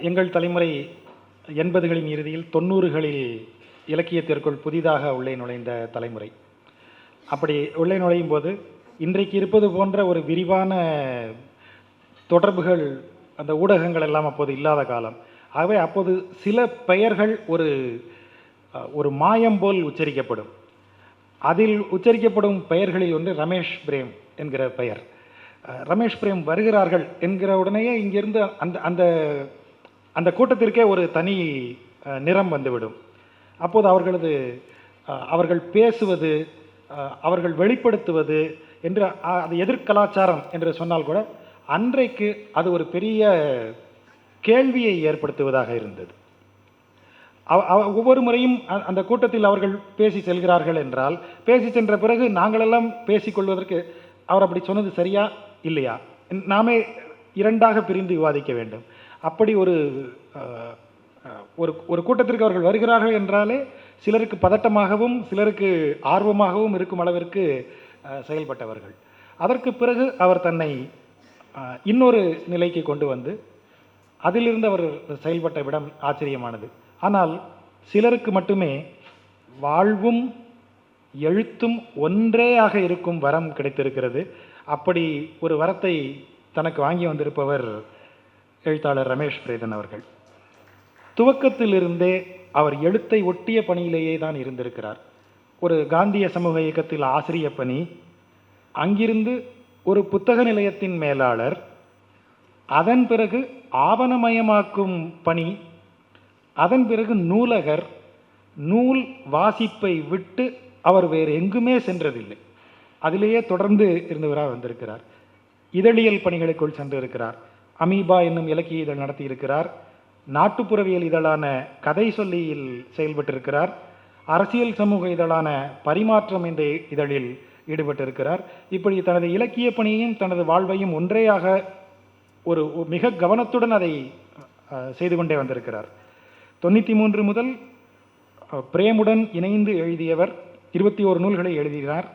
எங்கள் தலைமுறை எண்பதுகளின் இறுதியில் தொண்ணூறுகளில் இலக்கியத்திற்குள் புதிதாக உள்ளே நுழைந்த தலைமுறை. அப்படி உள்ளே நுழையும் போது இன்றைக்கு இருப்பது போன்ற ஒரு விரிவான தொடர்புகள் அந்த ஊடகங்கள் எல்லாம் அப்போது இல்லாத காலம். ஆகவே அப்போது சில பெயர்கள் ஒரு ஒரு மாயம் போல் உச்சரிக்கப்படும். அதில் உச்சரிக்கப்படும் பெயர்களில் ஒன்று ரமேஷ் பிரேம் என்கிற பெயர். ரமேஷ் பிரேம் வருகிறார்கள் என்கிற உடனேயே இங்கிருந்து அந்த அந்த அந்த கூட்டத்திற்கே ஒரு தனி நிறம் வந்துவிடும். அப்போது அவர்களது அவர்கள் பேசுவது அவர்கள் வெளிப்படுத்துவது என்று அது எதிர்கலாச்சாரம் என்று சொன்னால் கூட அன்றைக்கு அது ஒரு பெரிய கேள்வியை ஏற்படுத்துவதாக இருந்தது. அவ- ஒவ்வொரு முறையும் அ- அந்த கூட்டத்தில் அவர்கள் பேசி செல்கிறார்கள் என்றால் பேசி சென்ற பிறகு நாங்களெல்லாம் பேசிக்கொள்வதற்கு அவர் அப்படி சொன்னது சரியா இல்லையா? நாமே இரண்டாக பிரிந்து விவாதிக்க வேண்டும். அப்படி ஒரு ஒரு ஒரு கூட்டத்திற்கு அவர்கள் வருகிறார்கள் என்றாலே சிலருக்கு பதட்டமாகவும் சிலருக்கு ஆர்வமாகவும் இருக்கும் அளவிற்கு செயல்பட்டவர்கள். அதற்கு பிறகு அவர் தன்னை இன்னொரு நிலைக்கு கொண்டு வந்து அதிலிருந்து அவர் செயல்பட்ட விடம் ஆச்சரியமானது. ஆனால் சிலருக்கு மட்டுமே வாழ்வும் எழுத்தும் ஒன்றேயாக இருக்கும் வரம் கிடைத்திருக்கிறது. அப்படி ஒரு வரத்தை தனக்கு வாங்கி வந்திருப்பவர் எழுத்தாளர் ரமேஷ் பிரேதன் அவர்கள். துவக்கத்திலிருந்தே அவர் எழுத்தை ஒட்டிய பணியிலேயே தான் இருந்திருக்கிறார். ஒரு காந்திய சமூக இயக்கத்தில் ஆசிரிய பணி அங்கிருந்து ஒரு புத்தக நிலையத்தின் மேலாளர் அதன் பிறகு ஆவணமயமாக்கும் பணி அதன் பிறகு நூலகர் நூல் வாசிப்பை விட்டு அவர் வேறு எங்குமே சென்றதில்லை. அதிலேயே தொடர்ந்து இருந்தவராக வந்திருக்கிறார். இதழியல் பணிகளுக்குள் சென்றிருக்கிறார். அமீபா என்னும் இலக்கிய இதழ் நடத்தியிருக்கிறார். நாட்டுப்புறவியல் இதழான கதை சொல்லியில் செயல்பட்டிருக்கிறார். அரசியல் சமூக இதழான பரிமாற்றம் என்ற இதழில் ஈடுபட்டிருக்கிறார். இப்படி தனது இலக்கிய பணியையும் தனது வாழ்வையும் ஒன்றேயாக ஒரு ஒரு மிக கவனத்துடன் அதை செய்து கொண்டே வந்திருக்கிறார். தொண்ணூற்றி மூன்று முதல் பிரேமுடன் இணைந்து எழுதியவர் இருபத்தி ஓரு நூல்களை எழுதினார்.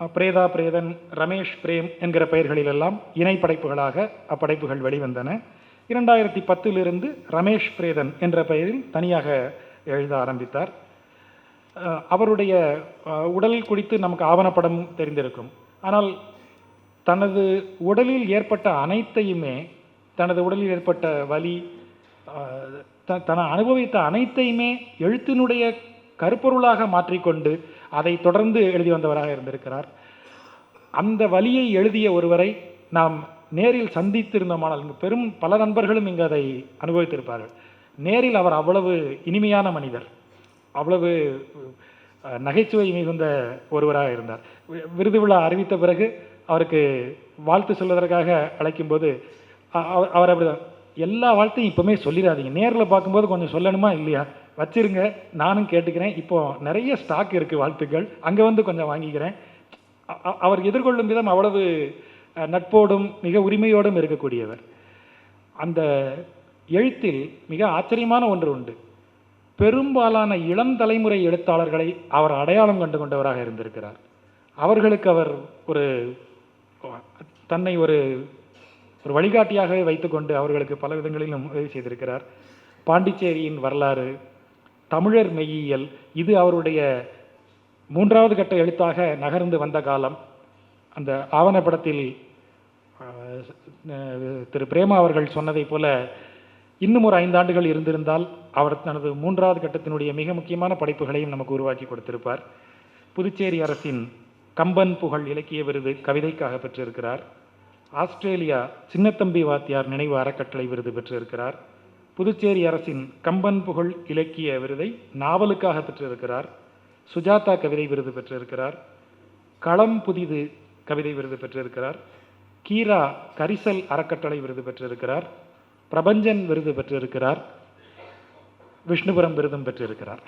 பிரேதா பிரேதன் ரமேஷ் பிரேம் என்கிற பெயர்களிலெல்லாம் இணை படைப்புகளாக அப்படைப்புகள் வெளிவந்தன. இரண்டாயிரத்தி பத்திலிருந்து ரமேஷ் பிரேதன் என்ற பெயரில் தனியாக எழுத ஆரம்பித்தார். அவருடைய உடல் குறித்து நமக்கு ஆவணப்படம் தெரிந்திருக்கும். ஆனால் தனது உடலில் ஏற்பட்ட அனைத்தையுமே தனது உடலில் ஏற்பட்ட வலி த- தன அனுபவித்த அனைத்தையுமே எழுத்தினுடைய கருப்பொருளாக மாற்றிக்கொண்டு அதை தொடர்ந்து எழுதி வந்தவராக இருந்திருக்கிறார். அந்த வழியை எழுதிய ஒருவரை நாம் நேரில் சந்தித்திருந்தோமானால் இங்கு பெரும் பல நண்பர்களும் இங்கு அதை அனுபவித்திருப்பார்கள். நேரில் அவர் அவ்வளவு இனிமையான மனிதர் அவ்வளவு நகைச்சுவை மிகுந்த ஒருவராக இருந்தார். விருது விழா அறிவித்த பிறகு அவருக்கு வாழ்த்து சொல்வதற்காக அழைக்கும்போது அவர் அப்படிதான் எல்லா வாழ்த்தையும் இப்போவுமே சொல்லிடாதீங்க. நேரில் பார்க்கும்போது கொஞ்சம் சொல்லணுமா? இல்லையா? வச்சிருங்க. நானும் கேட்டுக்கிறேன். இப்போது நிறைய ஸ்டாக் இருக்குது வாழ்த்துக்கள். அங்கே வந்து கொஞ்சம் வாங்கிக்கிறேன். அவர் எதிர்கொள்ளும் விதம் அவ்வளவு நட்போடும் மிக உரிமையோடும் இருக்கக்கூடியவர். அந்த எழுத்தில் மிக ஆச்சரியமான ஒன்று உண்டு. பெரும்பாலான இளம் தலைமுறை எழுத்தாளர்களை அவர் அடையாளம் கண்டு கொண்டவராக இருந்திருக்கிறார். அவர்களுக்கு அவர் ஒரு தன்னை ஒரு ஒரு வழிகாட்டியாகவே வைத்துக்கொண்டு அவர்களுக்கு பல விதங்களிலும் உதவி செய்திருக்கிறார். பாண்டிச்சேரியின் வரலாறு தமிழர் மெய்யியல் இது அவருடைய மூன்றாவது கட்ட எழுத்தாக நகர்ந்து வந்த காலம். அந்த ஆவணப்படத்தில் திரு பிரேமா அவர்கள் சொன்னதைப் போல இன்னும் ஒரு ஐந்தாண்டுகள் இருந்திருந்தால் அவர் தனது மூன்றாவது கட்டத்தினுடைய மிக முக்கியமான படைப்புகளையும் நமக்கு உருவாக்கி கொடுத்திருப்பார். புதுச்சேரி அரசின் கம்பன் புகழ் இலக்கிய விருது கவிதைக்காக பெற்றிருக்கிறார். ஆஸ்திரேலியா சின்னத்தம்பி வாத்தியார் நினைவு அறக்கட்டளை விருது பெற்றிருக்கிறார். புதுச்சேரி அரசின் கம்பன் புகழ் இலக்கிய விருதை நாவலுக்காக பெற்றிருக்கிறார். சுஜாதா கவிதை விருது பெற்றிருக்கிறார். களம் புதிது கவிதை விருது பெற்றிருக்கிறார். கீரா கரிசல் அறக்கட்டளை விருது பெற்றிருக்கிறார். பிரபஞ்சன் விருது பெற்றிருக்கிறார். விஷ்ணுபுரம் விருதும் பெற்றிருக்கிறார்.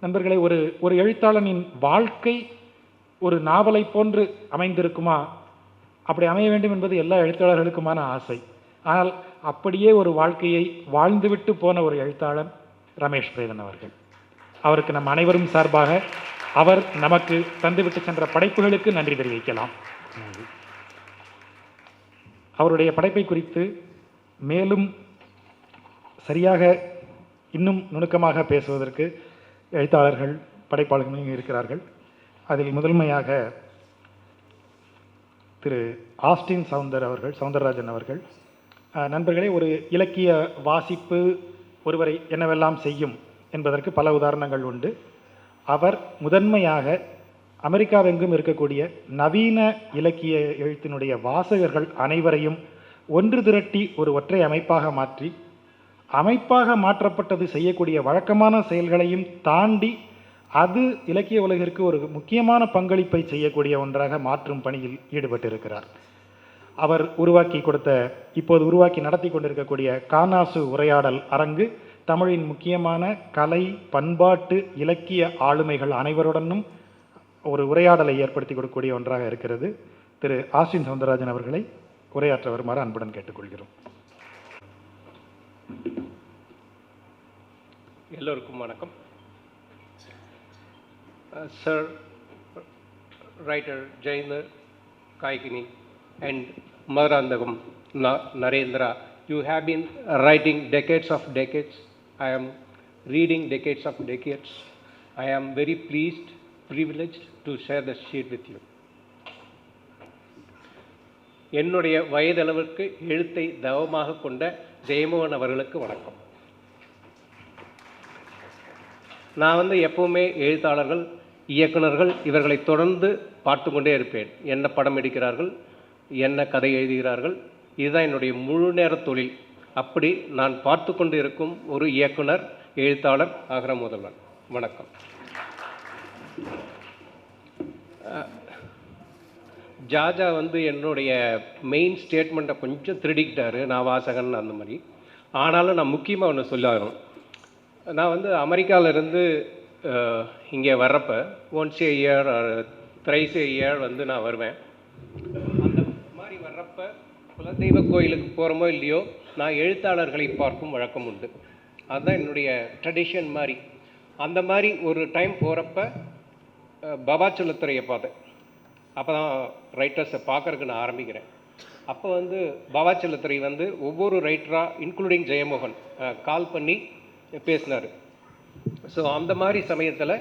நண்பர்களே ஒரு ஒரு எழுத்தாளனின் வாழ்க்கை ஒரு நாவலை போன்று அமைந்திருக்குமா? அப்படி அமைய வேண்டும் என்பது எல்லா எழுத்தாளர்களுக்குமான ஆசை. ஆனால் அப்படியே ஒரு வாழ்க்கையை வாழ்ந்துவிட்டு போன ஒரு எழுத்தாளர் ரமேஷ் பிரேதன் அவர்கள். அவருக்கு நம் அனைவரும் சார்பாக அவர் நமக்கு தந்துவிட்டு சென்ற படைப்புகளுக்கு நன்றி தெரிவிக்கலாம். நன்றி. அவருடைய படைப்பை குறித்து மேலும் சரியாக இன்னும் நுணுக்கமாக பேசுவதற்கு எழுத்தாளர்கள் படைப்பாளர்களும் இருக்கிறார்கள். அதில் முதன்மையாக திரு ஆஸ்டின் சவுந்தர் அவர்கள் சவுந்தரராஜன் அவர்கள். நண்பர்களே ஒரு இலக்கிய வாசிப்பு ஒருவரை என்னவெல்லாம் செய்யும் என்பதற்கு பல உதாரணங்கள் உண்டு. அவர் முதன்மையாக அமெரிக்காவெங்கும் இருக்கக்கூடிய நவீன இலக்கிய எழுத்தினுடைய வாசகர்கள் அனைவரையும் ஒன்று திரட்டி ஒரு ஒற்றை அமைப்பாக மாற்றி அமைப்பாக மாற்றப்பட்டது செய்யக்கூடிய வழக்கமான செயல்களையும் தாண்டி அது இலக்கிய உலகிற்கு ஒரு முக்கியமான பங்களிப்பை செய்யக்கூடிய ஒன்றாக மாற்றும் பணியில் ஈடுபட்டிருக்கிறார். அவர் உருவாக்கி கொடுத்த இப்போது உருவாக்கி நடத்தி கொண்டிருக்கக்கூடிய கானாசு உரையாடல் அரங்கு தமிழின் முக்கியமான கலை பண்பாட்டு இலக்கிய ஆளுமைகள் அனைவருடனும் ஒரு உரையாடலை ஏற்படுத்தி கொடுக்கக்கூடிய ஒன்றாக இருக்கிறது. திரு. ஆசின் சவுந்தரராஜன் அவர்களை உரையாற்ற வருமாறு அன்புடன் கேட்டுக்கொள்கிறோம். எல்லோருக்கும் வணக்கம். Sir writer Jayant Kaikini and Madurantakam Narendra you have been writing decades of decades I am reading decades of decades I am very pleased privilege to share the sheet with you என்னுடைய வயதளவிற்கு எழுத்தை தவமாக கொண்ட ஜெயமோகன் அவர்களுக்கு வணக்கம். நான் வந்து எப்பவுமே எழுத்தாளர்கள் இயக்குனர்கள் இவர்களை தொடர்ந்து பார்த்து கொண்டே இருப்பேன். என்ன படம் எடுக்கிறார்கள் என்ன கதை எழுதுகிறார்கள் இதுதான் என்னுடைய முழு நேர தொழில். அப்படி நான் பார்த்து கொண்டு இருக்கும் ஒரு இயக்குனர் எழுத்தாளர் ஆகிற முதல்வன். வணக்கம். ஜாஜா வந்து என்னுடைய மெயின் ஸ்டேட்மெண்ட்டை கொஞ்சம் திருடிக்கிட்டாரு நான் வாசகன் அந்த மாதிரி. ஆனாலும் நான் முக்கியமாக ஒன்று சொல்லணும் நான் வந்து அமெரிக்காவிலேருந்து இங்கே வர்றப்போ once a year thrice a year வந்து நான் வருவேன். அந்த மாதிரி வர்றப்ப குலதெய்வ கோயிலுக்கு போகிறோமோ இல்லையோ நான் எழுத்தாளர்களை பார்க்கும் வழக்கம் உண்டு. அதுதான் என்னுடைய ட்ரெடிஷன் மாதிரி. அந்த மாதிரி ஒரு டைம் போகிறப்ப பபா செல்லத்துறையை பார்த்தேன். அப்போ தான் ரைட்டர்ஸை பார்க்கறதுக்கு நான் ஆரம்பிக்கிறேன். அப்போ வந்து பாபா செல்லத்துறை வந்து ஒவ்வொரு ரைட்டராக இன்க்ளூடிங் ஜெயமோகன் கால் பண்ணி பேசினார். ஸோ அந்த மாதிரி சமயத்தில்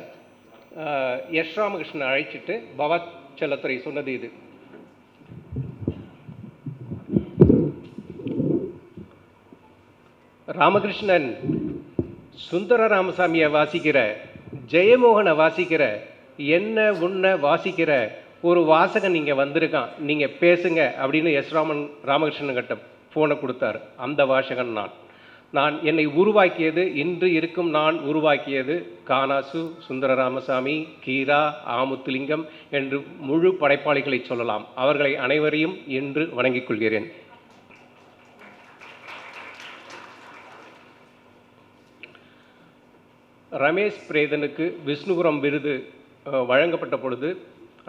எஸ் ராமகிருஷ்ணன் அழைச்சிட்டு பவத் செல்லத்துறை சொன்னது இது. ராமகிருஷ்ணன் சுந்தர ராமசாமியை வாசிக்கிற ஜெயமோகனை வாசிக்கிற என்ன உன்னை வாசிக்கிற ஒரு வாசகன் இங்கே வந்திருக்கான். நீங்கள் பேசுங்க அப்படின்னு எஸ் ராமன் ராமகிருஷ்ணன் கிட்ட ஃபோனை கொடுத்தாரு. அந்த வாசகன் நான். நான் என்னை உருவாக்கியது இன்று இருக்கும் நான் உருவாக்கியது கானாசு சுந்தர ராமசாமி கீரா ஆமுத்துலிங்கம் என்று முழு படைப்பாளிகளை சொல்லலாம். அவர்களை அனைவரையும் இன்று வணங்கிக் கொள்கிறேன். ரமேஷ் பிரேதனுக்கு விஷ்ணுபுரம் விருது வழங்கப்பட்ட பொழுது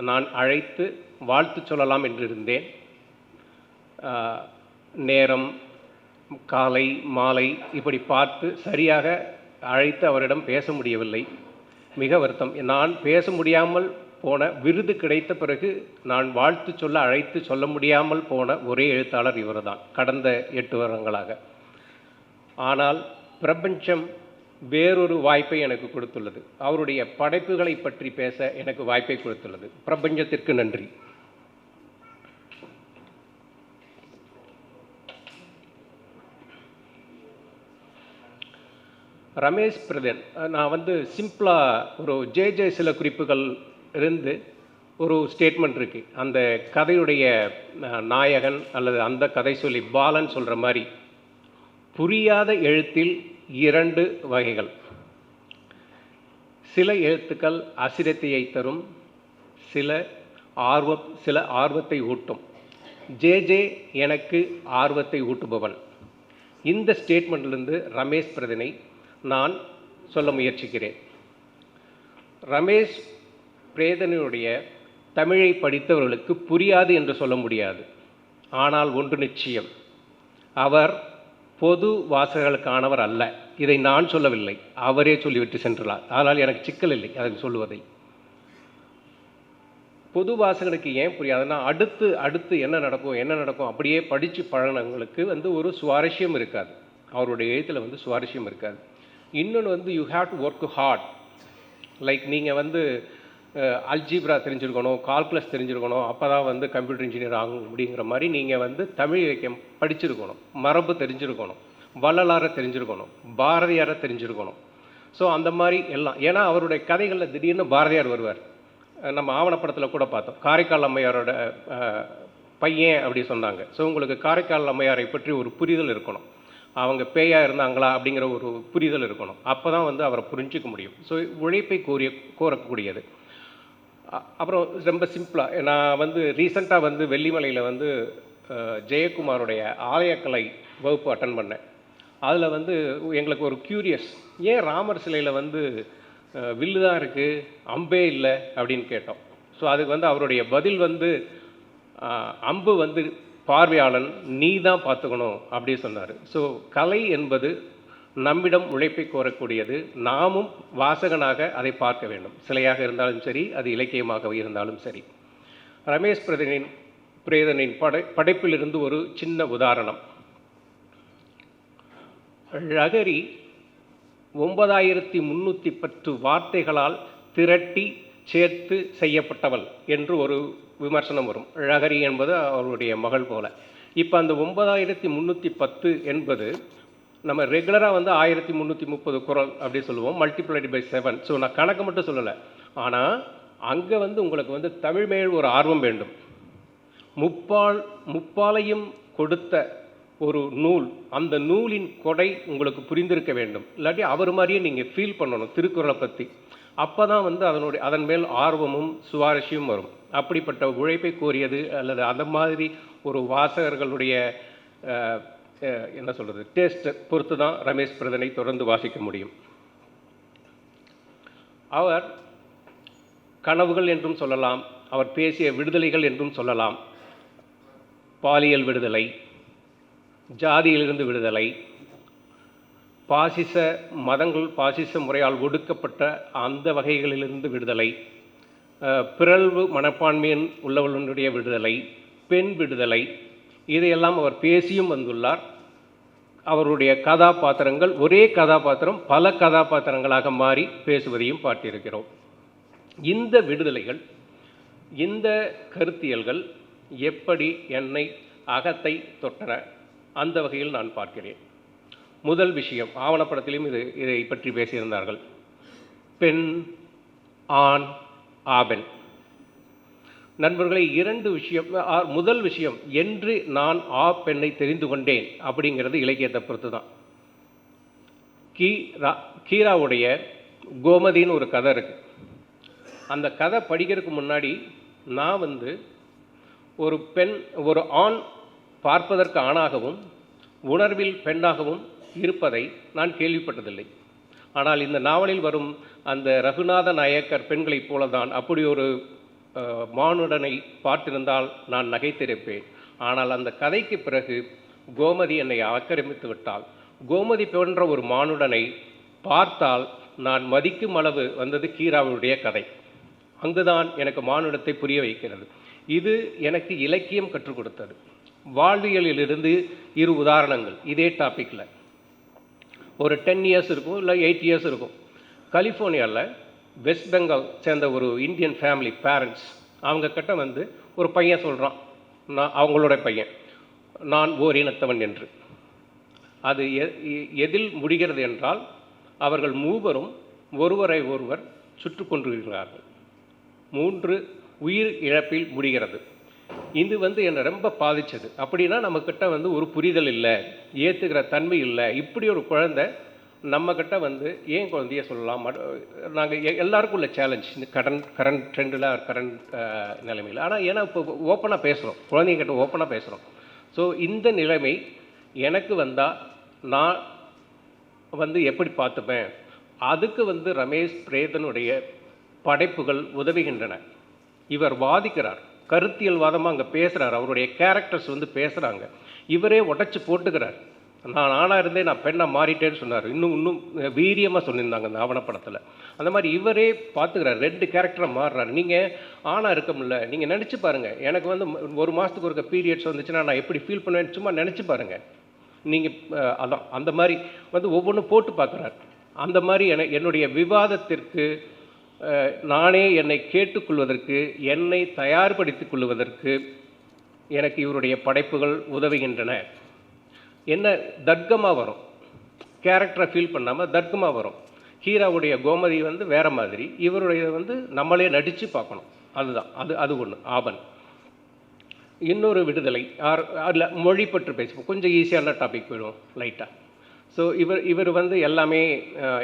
நான் அழைத்து வாழ்த்து சொல்லலாம் என்றிருந்தேன். நேரம் காலை மாலை இப்படி பார்த்து சரியாக அழைத்து அவரிடம் பேச முடியவில்லை. மிக வருத்தம். நான் பேச முடியாமல் போன விருது கிடைத்த பிறகு நான் வாழ்த்து சொல்ல அழைத்து சொல்ல முடியாமல் போன ஒரே எழுத்தாளர் இவர்தான் கடந்த எட்டு வருடங்களாக. ஆனால் பிரபஞ்சம் வேறொரு வாய்ப்பை எனக்கு கொடுத்துள்ளது. அவருடைய படைப்புகளை பற்றி பேச எனக்கு வாய்ப்பை கொடுத்துள்ளது. பிரபஞ்சத்திற்கு நன்றி. ரமேஷ் பிரதன் நான் வந்து சிம்பிளாக ஒரு ஜே ஜே சில குறிப்புகள் இருந்து ஒரு ஸ்டேட்மெண்ட் இருக்குது அந்த கதையுடைய நாயகன் அல்லது அந்த கதை சொல்லி பாலன் சொல்கிற மாதிரி புரியாத எழுத்தில் இரண்டு வகைகள். சில எழுத்துக்கள் அசிரத்தையை தரும் சில ஆர்வம் சில ஆர்வத்தை ஊட்டும். ஜே ஜே எனக்கு ஆர்வத்தை ஊட்டுபவன். இந்த ஸ்டேட்மெண்ட்லேருந்து ரமேஷ் பிரதனை நான் சொல்ல முயற்சிக்கிறேன். ரமேஷ் பிரேதனுடைய தமிழை படித்தவர்களுக்கு புரியாது என்று சொல்ல முடியாது. ஆனால் ஒன்று நிச்சயம். அவர் பொது வாசகர்களுக்கானவர் அல்ல. இதை நான் சொல்லவில்லை. அவரே சொல்லிவிட்டு சென்றுள்ளார். ஆனால் எனக்கு சிக்கல் இல்லை அதை சொல்லுவதை பொது வாசகனுக்கு ஏன் புரியாதுன்னா அடுத்து அடுத்து என்ன நடக்கும் என்ன நடக்கும் அப்படியே படித்து பழகினவங்களுக்கு வந்து ஒரு சுவாரஸ்யம் இருக்காது. அவருடைய எழுத்தில் வந்து சுவாரஸ்யம் இருக்காது. இன்னொன்று வந்து you have to work hard like நீங்கள் வந்து அல்ஜீப்ரா தெரிஞ்சிருக்கணும் கால்குலஸ் தெரிஞ்சிருக்கணும் அப்போ தான் வந்து கம்ப்யூட்டர் இன்ஜினியர் ஆகும் அப்படிங்கிற மாதிரி நீங்கள் வந்து தமிழ் இலக்கியம் படிச்சிருக்கணும் மரபு தெரிஞ்சிருக்கணும் வள்ளலாரை தெரிஞ்சிருக்கணும் பாரதியாரை தெரிஞ்சிருக்கணும். ஸோ அந்த மாதிரி எல்லாம் ஏன்னா அவருடைய கதைகளில் திடீர்னு பாரதியார் வருவார். நம்ம ஆவணப்படத்தில் கூட பார்த்தோம். காரைக்கால் அம்மையாரோட பையன் அப்படி சொன்னாங்க. ஸோ உங்களுக்கு காரைக்கால் அம்மையாரை பற்றி ஒரு புரிதல் இருக்கணும். அவங்க பேயாக இருந்தாங்களா அப்படிங்கிற ஒரு புரிதல் இருக்கணும். அப்போ தான் வந்து அவரை புரிஞ்சிக்க முடியும். ஸோ உழைப்பை கோரிய கோரக்கூடியது. அப்புறம் ரொம்ப சிம்பிளாக நான் வந்து ரீசண்டாக வந்து வெள்ளிமலையில் வந்து ஜெயக்குமாருடைய ஆலயக்கலை வகுப்பு அட்டன் பண்ணேன். அதில் வந்து எங்களுக்கு ஒரு க்யூரியஸ் ஏன் ராமர் சிலையில் வந்து வில்லு தான் இருக்குது அம்பே இல்லை அப்படின்னு கேட்டோம். ஸோ அதுக்கு வந்து அவருடைய பதில் வந்து அம்பு வந்து பார்வையாளன் நீ தான் பார்த்துக்கணும் அப்படி சொன்னார். ஸோ கலை என்பது நம்மிடம் உழைப்பை கோரக்கூடியது. நாமும் வாசகனாக அதை பார்க்க வேண்டும். சிலையாக இருந்தாலும் சரி அது இலக்கியமாக இருந்தாலும் சரி. ரமேஷ் பிரதனின் பிரேதனின் படை படைப்பிலிருந்து ஒரு சின்ன உதாரணம். ழகரி ஒன்பதாயிரத்தி முன்னூற்றி பத்து வார்த்தைகளால் திரட்டி சேர்த்து செய்யப்பட்டவள் என்று ஒரு விமர்சனம் வரும். ழகரி என்பது அவருடைய மகள் போல. இப்போ அந்த ஒன்பதாயிரத்தி முந்நூற்றி பத்து என்பது நம்ம ரெகுலராக வந்து ஆயிரத்தி முந்நூற்றி முப்பது குரல் அப்படி சொல்லுவோம். மல்டிப்ளைடு பை செவன் ஸோ நான் கணக்கு மட்டும் சொல்லலை. ஆனால் அங்கே வந்து உங்களுக்கு வந்து தமிழ் மேல் ஒரு ஆர்வம் வேண்டும். முப்பால் முப்பாலையும் கொடுத்த ஒரு நூல் அந்த நூலின் கொடை உங்களுக்கு புரிந்திருக்க வேண்டும். இல்லாட்டி அவர் மாதிரியே நீங்கள் ஃபீல் பண்ணணும் திருக்குறளை பற்றி அப்போ தான் வந்து அதனுடைய அதன் மேல் ஆர்வமும் சுவாரஸ்யமும் வரும். அப்படிப்பட்ட உழைப்பை கோரியது அல்லது அந்த மாதிரி ஒரு வாசகர்களுடைய என்ன சொல்கிறது டேஸ்ட்டை பொறுத்து தான் ரமேஷ் பிரதனை தொடர்ந்து வாசிக்க முடியும். அவர் கனவுகள் என்றும் சொல்லலாம் அவர் பேசிய விடுதலைகள் என்றும் சொல்லலாம். பாலியல் விடுதலை ஜாதியிலிருந்து விடுதலை பாசிச மதங்கள் பாசிச முறையால் ஒடுக்கப்பட்ட அந்த வகைகளிலிருந்து விடுதலை. பிறழ்வு மனப்பான்மையின் உள்ளவர்களுடைய விடுதலை பெண் விடுதலை இதையெல்லாம் அவர் பேசியும் வந்துள்ளார். அவருடைய கதாபாத்திரங்கள் ஒரே கதாபாத்திரம் பல கதாபாத்திரங்களாக மாறி பேசுவதையும் பார்த்திருக்கிறோம். இந்த விடுதலைகள் இந்த கருத்தியல்கள் எப்படி என்னை அகத்தை தொட்டன? அந்த வகையில் நான் பார்க்கிறேன். முதல் விஷயம் ஆவணப்படத்திலும் இது இதை பற்றி பேசியிருந்தார்கள். பெண் ஆண் ஆபெண். நண்பர்களை இரண்டு விஷயம் ஆ, முதல் விஷயம் என்று நான் ஆ பெண்ணை தெரிந்து கொண்டேன் அப்படிங்கிறது இலக்கியத்தை பொறுத்து தான் கீரா கீராவுடைய கோமதின்னு ஒரு கதை இருக்கு. அந்த கதை படிக்கிறதுக்கு முன்னாடி நான் வந்து ஒரு பெண் ஒரு ஆண் பார்ப்பதற்கு ஆணாகவும் உணர்வில் பெண்ணாகவும் இருப்பதை நான் கேள்விப்பட்டதில்லை. ஆனால் இந்த நாவலில் வரும் அந்த ரகுநாத நாயக்கர் பெண்களைப் போலதான் அப்படி ஒரு மானுடனை பார்த்திருந்தால் நான் நகைத்திருப்பேன். ஆனால் அந்த கதைக்கு பிறகு கோமதி என்னை ஆக்கிரமித்து விட்டாள். கோமதி போன்ற ஒரு மானுடனை பார்த்தால் நான் மதிக்கும் அளவு வந்தது கீராவுடைய கதை. அங்குதான் எனக்கு மானுடத்தை புரிய வைக்கிறது. இது எனக்கு இலக்கியம் கற்றுக் கொடுத்தது. வாழ்வியலிலிருந்து இரு உதாரணங்கள். இதே டாப்பிக்கில் ஒரு டென் இயர்ஸ் இருக்கும் இல்லை எயிட் இயர்ஸ் இருக்கும். கலிஃபோர்னியாவில் வெஸ்ட் பெங்கால் சேர்ந்த ஒரு இந்தியன் ஃபேமிலி பேரண்ட்ஸ் அவங்கக்கிட்ட வந்து ஒரு பையன் சொல்கிறான் நான் அவங்களோட பையன். நான் ஓர் இனத்தவன் என்று. அது எ- எதில் முடிகிறது என்றால் அவர்கள் மூவரும் ஒருவரை ஒருவர் சுற்று கொண்டிருக்கிறார்கள் மூன்று உயிர் இழப்பில் முடிகிறது. இது வந்து என்னை ரொம்ப பாதிச்சது. அப்படின்னா நம்மக்கிட்ட வந்து ஒரு புரிதல் இல்லை ஏற்றுக்கிற தன்மை இல்லை. இப்படி ஒரு குழந்தை நம்மக்கிட்ட வந்து ஏன் குழந்தைய சொல்லலாம்? நாங்கள் எல்லாருக்கும் உள்ள சேலஞ்ச் இந்த கரண்ட் கரண்ட் ட்ரெண்டில் கரண்ட் நிலைமையில். ஆனால் ஏன்னா இப்போ ஓப்பனாக பேசுகிறோம் குழந்தைங்கிட்ட ஓப்பனாக பேசுகிறோம் ஸோ இந்த நிலைமை எனக்கு வந்தால் நான் வந்து எப்படி பார்த்துப்பேன்? அதுக்கு வந்து ரமேஷ் பிரேதனுடைய படைப்புகள் உதவுகின்றன. இவர் வாதிக்கிறார். கருத்தியல் வாதமாக அங்கே பேசுகிறார் அவருடைய கேரக்டர்ஸ் வந்து பேசுகிறாங்க இவரே உடச்சி போட்டுக்கிறார். நான் ஆணாக இருந்தே நான் பெண்ணை மாறிட்டேன்னு சொன்னார். இன்னும் இன்னும் வீரியமாக சொல்லியிருந்தாங்க அந்த ஆவணப்படத்தில். அந்த மாதிரி இவரே பார்த்துக்கிறார் ரெண்டு கேரக்டரை மாறுறாரு. நீங்கள் ஆணாக இருக்க முடியல. நீங்கள் நினச்சி பாருங்கள் எனக்கு வந்து ஒரு மாதத்துக்கு ஒருக்க பீரியட்ஸ் வந்துச்சுன்னா நான் எப்படி ஃபீல் பண்ணுவேன் சும்மா நினச்சி பாருங்கள் நீங்கள் அதான். அந்த மாதிரி வந்து ஒவ்வொன்றும் போட்டு பார்க்குறாரு அந்த மாதிரி என என்னுடைய விவாதத்திற்கு நானே என்னை கேட்டுக்கொள்வதற்கு என்னை தயார்படுத்திக் கொள்வதற்கு எனக்கு இவருடைய படைப்புகள் உதவுகின்றன. என்ன? தர்க்கமாக வரும். கேரக்டரை ஃபீல் பண்ணாமல் தர்க்கமாக வரும். ஹீராவுடைய கோமதி வந்து வேறு மாதிரி இவருடைய வந்து நம்மளே நடித்து பார்க்கணும். அதுதான். அது அது ஒன்று ஆபன். இன்னொரு விடுதலை. ஆர் அதில் மொழி பற்றி பேசுவோம். கொஞ்சம் ஈஸியான டாபிக் போயிடும் லைட்டாக ஸோ இவர் இவர் வந்து எல்லாமே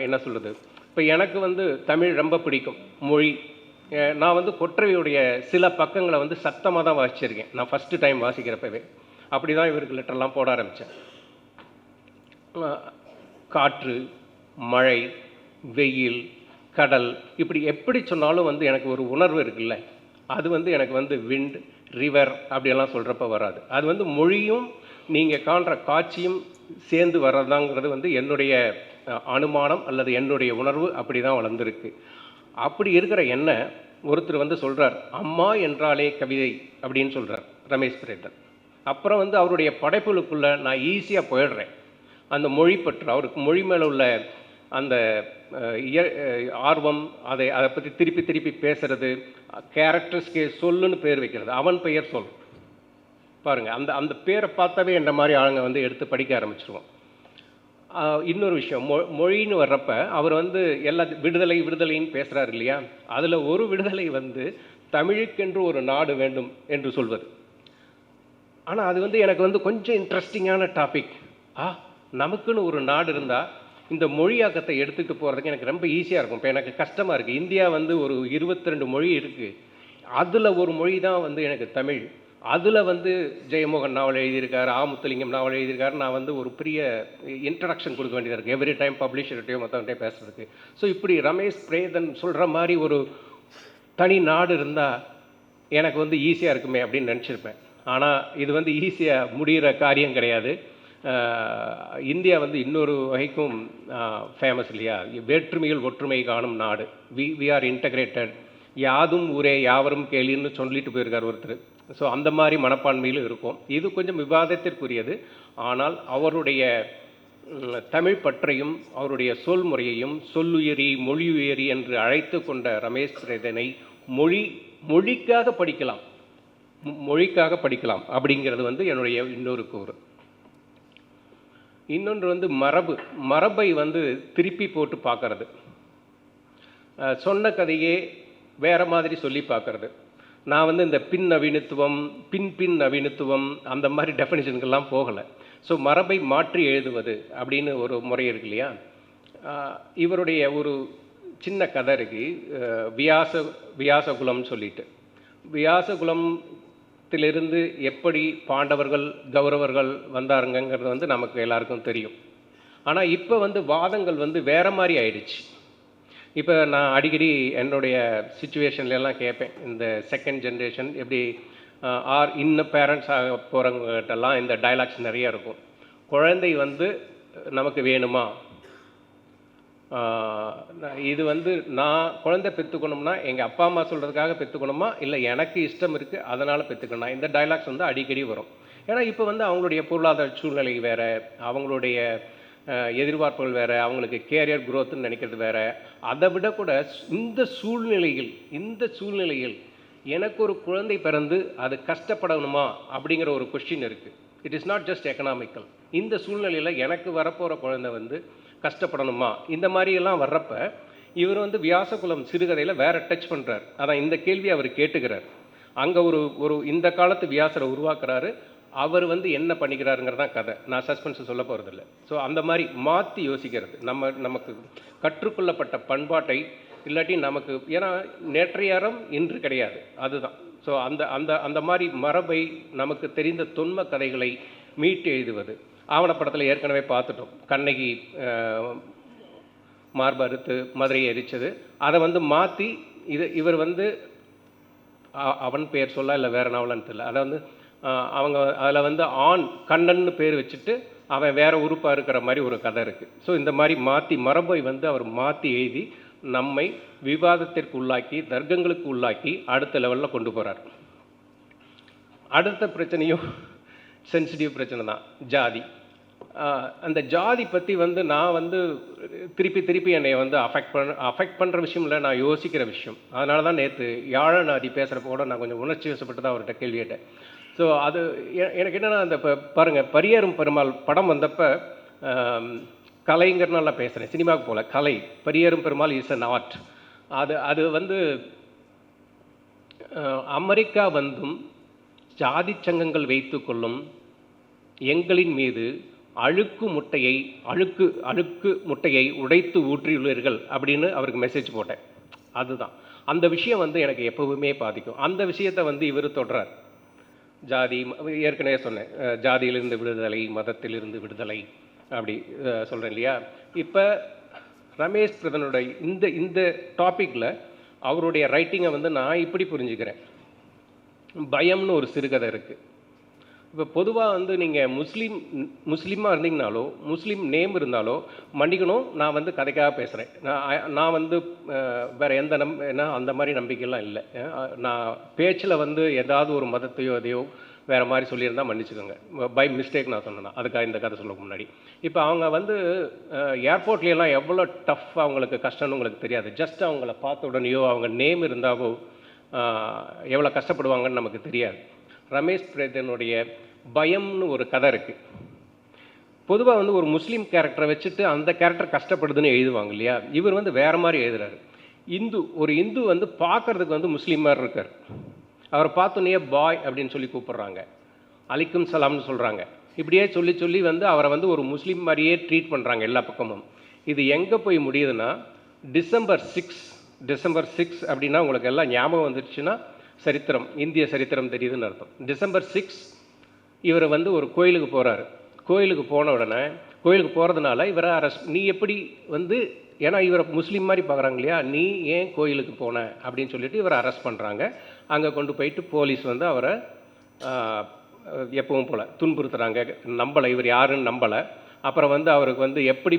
என்ன சொல்கிறது இப்போ எனக்கு வந்து தமிழ் ரொம்ப பிடிக்கும். மொழி. நான் வந்து கொற்றவையுடைய சில பக்கங்களை வந்து சத்தமாக தான் வாசிச்சிருக்கேன். நான் ஃபஸ்ட்டு டைம் வாசிக்கிறப்பவே. அப்படி தான் இவருக்கு லெட்டர்லாம் போட ஆரம்பித்தேன் காற்று மழை வெயில் கடல் இப்படி எப்படி சொன்னாலும் வந்து எனக்கு ஒரு உணர்வு இருக்குல்ல. அது வந்து எனக்கு வந்து விண்ட் ரிவர் அப்படியெல்லாம் சொல்கிறப்ப வராது. அது வந்து மொழியும் நீங்கள் காண்ற காட்சியும் சேர்ந்து வர்றதாங்கிறது வந்து என்னுடைய அனுமானம் அல்லது என்னுடைய உணர்வு அப்படி தான் வளர்ந்துருக்கு. அப்படி இருக்கிற என்ன ஒருத்தர் வந்து சொல்கிறார் அம்மா என்றாலே கவிதை அப்படின்னு சொல்கிறார் ரமேஷ் பிரேதன் அப்புறம் வந்து அவருடைய படைப்புகளுக்குள்ளே நான் ஈஸியாக போயிடுறேன். அந்த மொழி பற்று அவருக்கு மொழி மேலே உள்ள அந்த இய- ஆர்வம் அதை அதை பற்றி திருப்பி திருப்பி பேசுறது கேரக்டர்ஸ்க்கு சொல்லுன்னு பேர் வைக்கிறது. அவன் பெயர் சொல். பாருங்க அந்த அந்த பேரை பார்த்தாவே என்ற மாதிரி ஆளுங்க வந்து எடுத்து படிக்க ஆரம்பிச்சிருவோம் இன்னொரு விஷயம். மொ மொழின்னு வர்றப்ப அவர் வந்து எல்லா விடுதலை விடுதலைன்னு பேசுகிறார் இல்லையா? அதில் ஒரு விடுதலை வந்து தமிழுக்கென்று ஒரு நாடு வேண்டும் என்று சொல்வது. ஆனால் அது வந்து எனக்கு வந்து கொஞ்சம் இன்ட்ரெஸ்டிங்கான டாபிக் ஆ நமக்குன்னு ஒரு நாடு இருந்தால் இந்த மொழியாக்கத்தை எடுத்துகிட்டு போகிறதுக்கு எனக்கு ரொம்ப ஈஸியாக இருக்கும். இப்போ எனக்கு கஷ்டமாக இருக்குது இந்தியா வந்து ஒரு இருபத்தி ரெண்டு மொழி இருக்குது அதில் ஒரு மொழி தான் வந்து எனக்கு தமிழ். அதில் வந்து ஜெயமோகன் நாவல் எழுதியிருக்காரு ஆமுத்துலிங்கம் நாவல் எழுதியிருக்காரு நான் வந்து ஒரு பெரிய இன்ட்ரடக்ஷன் கொடுக்க வேண்டியதாக இருக்குது எவ்ரி டைம் பப்ளிஷர்கிட்டையும் மற்றவன்கிட்டயோ பேசுறதுக்கு. ஸோ இப்படி ரமேஷ் பிரேதன் சொல்கிற மாதிரி ஒரு தனி நாடு இருந்தால் எனக்கு வந்து ஈஸியாக இருக்குமே அப்படின்னு நினச்சிருப்பேன். ஆனால் இது வந்து ஈஸியாக முடிகிற காரியம் கிடையாது. இந்தியா வந்து இன்னொரு வகைக்கும் ஃபேமஸ் இல்லையா? வேற்றுமையில் ஒற்றுமை காணும் நாடு. வி வி ஆர் இன்டகிரேட்டட் யாதும் ஊரே யாவரும் கேளின்னு சொல்லிட்டு போயிருக்கார் ஒருத்தர். ஸோ அந்த மாதிரி மனப்பான்மையிலும் இருக்கும். இது கொஞ்சம் விவாதத்திற்குரியது. ஆனால் அவருடைய தமிழ் பற்றையும் அவருடைய சொல் முறையையும் சொல்லுயரி மொழியுயரி என்று அழைத்து கொண்ட ரமேஷ் பிரேதனை மொழி மொழிக்காக படிக்கலாம். மொழிக்காக படிக்கலாம் அப்படிங்கிறது வந்து என்னுடைய இன்னொரு கூறு. இன்னொன்று வந்து மரபு. மரபை வந்து திருப்பி போட்டு பார்க்கறது. சொன்ன கதையே வேற மாதிரி சொல்லி பார்க்கறது. நான் வந்து இந்த பின் நவீனத்துவம் பின் பின் நவீனத்துவம் அந்த மாதிரி டெஃபினிஷனுக்கெல்லாம் போகலை. ஸோ மரபை மாற்றி எழுதுவது அப்படின்னு ஒரு முறை இருக்கு இல்லையா? இவருடைய ஒரு சின்ன கதை இருக்கு. வியாச வியாசகுலம்னு சொல்லிட்டு. வியாசகுலத்திலிருந்து எப்படி பாண்டவர்கள் கௌரவர்கள் வந்தாருங்கங்கிறது வந்து நமக்கு எல்லாருக்கும் தெரியும். ஆனால் இப்போ வந்து வாதங்கள் வந்து வேற மாதிரி ஆயிடுச்சு. இப்போ நான் அடிக்கடி என்னுடைய சுச்சுவேஷன்லாம் கேட்பேன். இந்த செகண்ட் ஜென்ரேஷன் எப்படி ஆர் இன்னும் பேரண்ட்ஸ் ஆக போகிறவங்ககிட்டலாம் இந்த டயலாக்ஸ் நிறைய இருக்கும். குழந்தை வந்து நமக்கு வேணுமா? நான் இது வந்து நான் குழந்தை பெற்றுக்கணும்னா எங்கள் அப்பா அம்மா சொல்கிறதுக்காக பெற்றுக்கணுமா இல்லை எனக்கு இஷ்டம் இருக்குது அதனால் பெற்றுக்கணும் இந்த டயலாக்ஸ் வந்து அடிக்கடி வரும். ஏன்னா இப்போ வந்து அவங்களுடைய பொருளாதார சூழ்நிலை வேறு அவங்களுடைய எதிர்பார்ப்புகள் வேறு அவங்களுக்கு கேரியர் குரோத்துன்னு நினைக்கிறது வேறு. அதை விட கூட இந்த சூழ்நிலையில் இந்த சூழ்நிலையில் எனக்கு ஒரு குழந்தை பிறந்து அது கஷ்டப்படணுமா அப்படிங்கிற ஒரு கொஷின் இருக்குது it is not just economical இந்த சூழ்நிலையில் எனக்கு வரப்போகிற குழந்தை வந்து கஷ்டப்படணுமா? இந்த மாதிரியெல்லாம் வர்றப்ப இவர் வந்து வியாசகுலம் சிறுகதையில் வேற டச் பண்ணுறார் அதான் இந்த கேள்வி அவர் கேட்டுக்கிறார். அங்கே ஒரு ஒரு இந்த காலத்து வியாசரை உருவாக்குறாரு. அவர் வந்து என்ன பண்ணிக்கிறாருங்கிறது தான் கதை. நான் சஸ்பென்ஸ் சொல்ல போகிறதில்ல ஸோ அந்த மாதிரி மாற்றி யோசிக்கிறது. நம்ம நமக்கு கற்றுக்கொள்ளப்பட்ட பண்பாட்டை இல்லாட்டி நமக்கு ஏன்னா நேற்றையாரம் இன்று கிடையாது. அதுதான். ஸோ அந்த அந்த அந்த மாதிரி மரபை நமக்கு தெரிந்த தொன்ம கதைகளை மீட்டு எழுதுவது. ஆவணப்படத்தில் ஏற்கனவே பார்த்துட்டோம். கண்ணகி மார்பறுத்து மதுரையை எரிச்சது. அதை வந்து மாற்றி இது இவர் வந்து அவன் பெயர் சொல்ல இல்லை வேற நாவலன்னு தெரியல. அதை வந்து அவங்க அதில் வந்து ஆண் கண்ணன்னு பேர் வச்சுட்டு அவன் வேற உறுப்பாக இருக்கிற மாதிரி ஒரு கதை இருக்குது ஸோ இந்த மாதிரி மாற்றி மரபை வந்து அவர் மாற்றி எழுதி நம்மை விவாதத்திற்கு உள்ளாக்கி தர்க்கங்களுக்கு உள்ளாக்கி அடுத்த லெவலில் கொண்டு போகிறார் அடுத்த பிரச்சனையும் சென்சிட்டிவ் பிரச்சனை தான் ஜாதி. அந்த ஜாதி பற்றி வந்து நான் வந்து திருப்பி திருப்பி என்னை வந்து அஃபெக்ட் பண்ண அஃபெக்ட் பண்ணுற விஷயம் இல்லை நான் யோசிக்கிற விஷயம். அதனால தான் நேற்று யாழநாதி பேசுகிறப்ப கூட நான் கொஞ்சம் உணர்ச்சி வசப்பட்டு தான் அவர்கிட்ட கேள்வி கேட்டேன். ஸோ அது எ- எனக்கு என்னென்னா அந்த இப்போ பாருங்கள் பரியேறும் பெருமாள் படம் வந்தப்போ கலைங்கிறனால பேசுகிறேன் சினிமாவுக்கு போல் கலை. Pariyerum Perumal is an art அது அது வந்து அமெரிக்கா வந்தும் ஜாதி சங்கங்கள் வைத்துக்கொள்ளும் எங்களின் மீது அழுக்கு முட்டையை அழுக்கு அழுக்கு முட்டையை உடைத்து ஊற்றியுள்ளீர்கள் அப்படின்னு அவருக்கு மெசேஜ் போட்டேன். அதுதான். அந்த விஷயம் வந்து எனக்கு எப்பவுமே பாதிக்கும். அந்த விஷயத்தை வந்து இவர் தொடர்றார் ஜாதி ஏற்கனவே சொன்னேன். ஜாதியிலிருந்து விடுதலை மதத்திலிருந்து விடுதலை அப்படி சொல்கிறேன் இல்லையா? இப்போ ரமேஷ் பிரதனோட இந்த இந்த டாப்பிக்கில் அவருடைய ரைட்டிங்கை வந்து நான் இப்படி புரிஞ்சுக்கிறேன். பயம்னு ஒரு சிறுகதை இருக்குது இப்போ பொதுவாக வந்து நீங்கள் முஸ்லீம் முஸ்லீமாக இருந்தீங்கனாலோ முஸ்லீம் நேம் இருந்தாலோ மன்னிக்கணும் நான் வந்து கதைக்காக பேசுகிறேன் நான் நான் வந்து வேறு எந்த நம் ஏன்னா அந்த மாதிரி நம்பிக்கைலாம் இல்லை. நான் பேச்சில் வந்து ஏதாவது ஒரு மதத்தையோ எதையோ வேறு மாதிரி சொல்லியிருந்தா மன்னிச்சுக்கோங்க. பை மிஸ்டேக் நான் சொன்னேன்னா அதுக்காக இந்த கதை சொல்ல முன்னாடி. இப்போ அவங்க வந்து ஏர்போர்ட்லாம் எவ்வளோ டஃப் அவங்களுக்கு கஷ்டம்னு உங்களுக்கு தெரியாது. ஜஸ்ட் அவங்கள பார்த்த உடனேயோ அவங்க நேம் இருந்தாவோ எவ்வளோ கஷ்டப்படுவாங்கன்னு நமக்கு தெரியாது. ரமேஷ் பிரேதனுடைய பயம்னு ஒரு கதை இருக்குது பொதுவாக வந்து ஒரு முஸ்லீம் கேரக்டரை வச்சுட்டு அந்த கேரக்டர் கஷ்டப்படுதுன்னு எழுதுவாங்க இல்லையா? இவர் வந்து வேறு மாதிரி எழுதுறாரு. இந்து ஒரு இந்து வந்து பார்க்கறதுக்கு வந்து முஸ்லீம் மாதிரி இருக்கார். அவரை பார்த்தோன்னே பாய் அப்படின்னு சொல்லி கூப்பிட்றாங்க. அலிக்கும் சலாம்னு சொல்கிறாங்க இப்படியே சொல்லி சொல்லி வந்து அவரை வந்து ஒரு முஸ்லீம் மாதிரியே ட்ரீட் பண்ணுறாங்க எல்லா பக்கமும். இது எங்கே போய் முடியுதுன்னா டிசம்பர் சிக்ஸ் டிசம்பர் சிக்ஸ் அப்படின்னா உங்களுக்கு எல்லாம் ஞாபகம் வந்துருச்சுன்னா சரித்திரம் இந்திய சரித்திரம் தெரியுதுன்னு அர்த்தம். டிசம்பர் சிக்ஸ் இவர் வந்து ஒரு கோயிலுக்கு போகிறாரு கோயிலுக்கு போன உடனே கோயிலுக்கு போகிறதுனால இவரை அரெஸ்ட் நீ எப்படி வந்து ஏன்னா இவரை முஸ்லீம் மாதிரி பார்க்குறாங்க இல்லையா? நீ ஏன் கோயிலுக்கு போன? அப்படின்னு சொல்லிட்டு இவரை அரெஸ்ட் பண்ணுறாங்க அங்கே கொண்டு போயிட்டு போலீஸ் வந்து அவரை எப்பவும் போல் துன்புறுத்துகிறாங்க நம்பலை இவர் யாருன்னு நம்பலை. அப்புறம் வந்து அவருக்கு வந்து எப்படி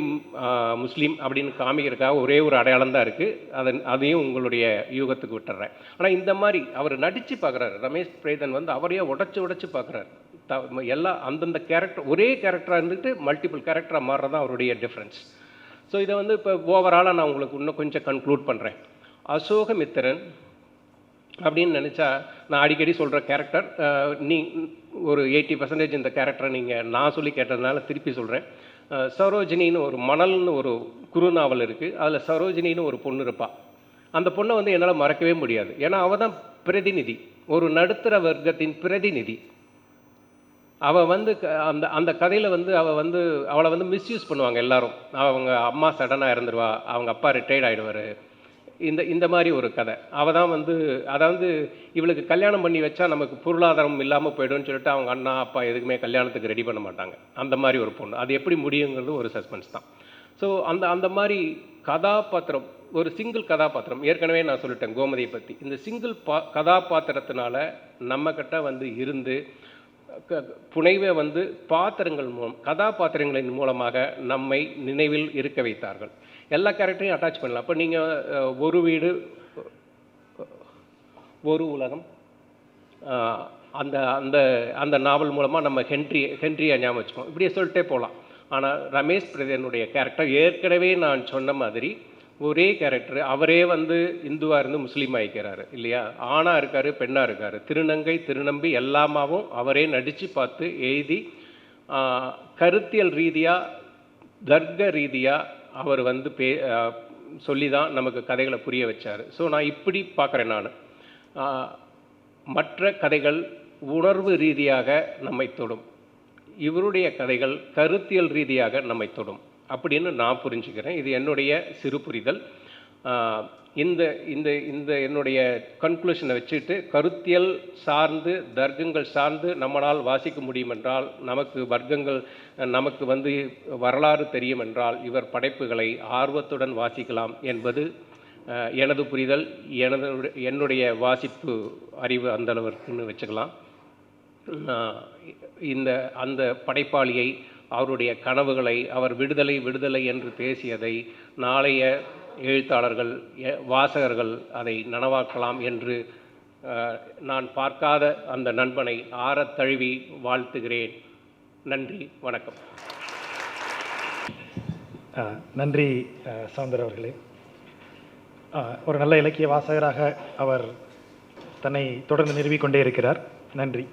முஸ்லீம் அப்படின்னு காமிக்கிறதுக்காக ஒரே ஒரு அடையாளம் தான் இருக்குது அதை அதையும் உங்களுடைய யூகத்துக்கு விட்டுறேன். ஆனால் இந்த மாதிரி அவர் நடித்து பார்க்குறாரு ரமேஷ் பிரேதன் வந்து அவரையே உடச்சி உடச்சி பார்க்குறாரு த எல்லா அந்தந்த கேரக்டர் ஒரே கேரக்டராக இருந்துட்டு மல்டிபிள் கேரக்டராக மாறுறதான் அவருடைய டிஃப்ரென்ஸ் ஸோ இதை வந்து இப்போ ஓவராலாக நான் உங்களுக்கு இன்னும் கொஞ்சம் கன்க்ளூட் பண்ணுறேன் அசோகமித்திரன் அப்படின்னு நினச்சா நான் அடிக்கடி சொல்கிற கேரக்டர் நீ ஒரு எயிட்டி பர்சன்டேஜ் இந்த கேரக்டரை நீங்கள் நான் சொல்லி கேட்டதுனால திருப்பி சொல்கிறேன் சரோஜினின்னு ஒரு மணல்னு ஒரு குறுநாவல் இருக்குது அதில் சரோஜினின்னு ஒரு பொண்ணு இருப்பாள் அந்த பொண்ணை வந்து என்னால் மறக்கவே முடியாது. ஏன்னா அவள் தான் பிரதிநிதி. ஒரு நடுத்தர வர்க்கத்தின் பிரதிநிதி. அவள் வந்து க- அந்த அந்த கதையில் வந்து அவள் வந்து அவளை வந்து மிஸ்யூஸ் பண்ணுவாங்க எல்லாரும். அவங்க அம்மா சடனாக இறந்துருவா. அவங்க அப்பா ரிட்டையர்ட் ஆகிடுவார் இந்த இந்த மாதிரி ஒரு கதை. அவள் தான் வந்து அதாவது இவளுக்கு கல்யாணம் பண்ணி வச்சா நமக்கு பொருளாதாரம் இல்லாமல் போயிடும்னு சொல்லிட்டு அவங்க அண்ணா அப்பா எதுக்குமே கல்யாணத்துக்கு ரெடி பண்ண மாட்டாங்க. அந்த மாதிரி ஒரு பொண்ணு. அது எப்படி முடியுங்கிறது ஒரு சஸ்பென்ஸ் தான். ஸோ அந்த அந்த மாதிரி கதாபாத்திரம் ஒரு சிங்கிள் கதாபாத்திரம் ஏற்கனவே நான் சொல்லிட்டேன் கோமதியை பற்றி இந்த சிங்கிள் பா கதாபாத்திரத்தினால நம்மக்கிட்ட வந்து இருந்து க- புனைவை வந்து பாத்திரங்கள் மூலம் கதாபாத்திரங்களின் மூலமாக நம்மை நினைவில் இருக்க வைத்தார்கள். எல்லா கேரக்டரையும் அட்டாச் பண்ணலாம். அப்போ நீங்கள் ஒரு வீடு ஒரு உலகம் அந்த அந்த அந்த நாவல் மூலமாக நம்ம ஹென்ரி ஹென்ரியை ஞாபகம் வச்சுக்கோம் இப்படியே சொல்லிட்டே போகலாம் ஆனால் ரமேஷ் பிரதனுடைய கேரக்டர் ஏற்கனவே நான் சொன்ன மாதிரி ஒரே கேரக்டர் அவரே வந்து இந்துவாக இருந்து முஸ்லீம் ஆகிக்கிறாரு இல்லையா? ஆணாக இருக்காரு பெண்ணாக இருக்காரு. திருநங்கை திருநம்பி எல்லாமாவும் அவரே நடித்து பார்த்து எழுதி கருத்தியல் ரீதியாக தர்க்க ரீதியாக அவர் வந்து பே சொல்லி தான் நமக்கு கதைகளை புரிய வச்சார். ஸோ நான் இப்படி பார்க்குறேன் நான். மற்ற கதைகள் உணர்வு ரீதியாக நம்மை தொடும். இவருடைய கதைகள் கருத்தியல் ரீதியாக நம்மை தொடும். அப்படின்னு நான் புரிஞ்சுக்கிறேன். இது என்னுடைய சிறு புரிதல். இந்த இந்த இந்த என்னுடைய கன்க்ளூஷனை வச்சுட்டு கருத்தியல் சார்ந்து தர்க்கங்கள் சார்ந்து நம்மளால் வாசிக்க முடியும் என்றால் நமக்கு வர்க்கங்கள் நமக்கு வந்து வரலாறு தெரியும் என்றால் இவர் படைப்புகளை ஆர்வத்துடன் வாசிக்கலாம் என்பது எனது புரிதல் எனது என்னுடைய வாசிப்பு அறிவு அந்தளவிற்குன்னு வச்சுக்கலாம். இந்த அந்த படைப்பாளியை அவருடைய கனவுகளை அவர் விடுதலை விடுதலை என்று பேசியதை நாளைய எழுத்தாளர்கள் எ- வாசகர்கள் அதை நனவாக்கலாம் என்று நான் பார்க்காத அந்த நண்பனை ஆறத் தழுவி வாழ்த்துகிறேன். நன்றி வணக்கம். நன்றி சௌந்தர் அவர்களே. ஒரு நல்ல இலக்கிய வாசகராக அவர் தன்னை தொடர்ந்து நிறுவிக்கொண்டே இருக்கிறார். நன்றி.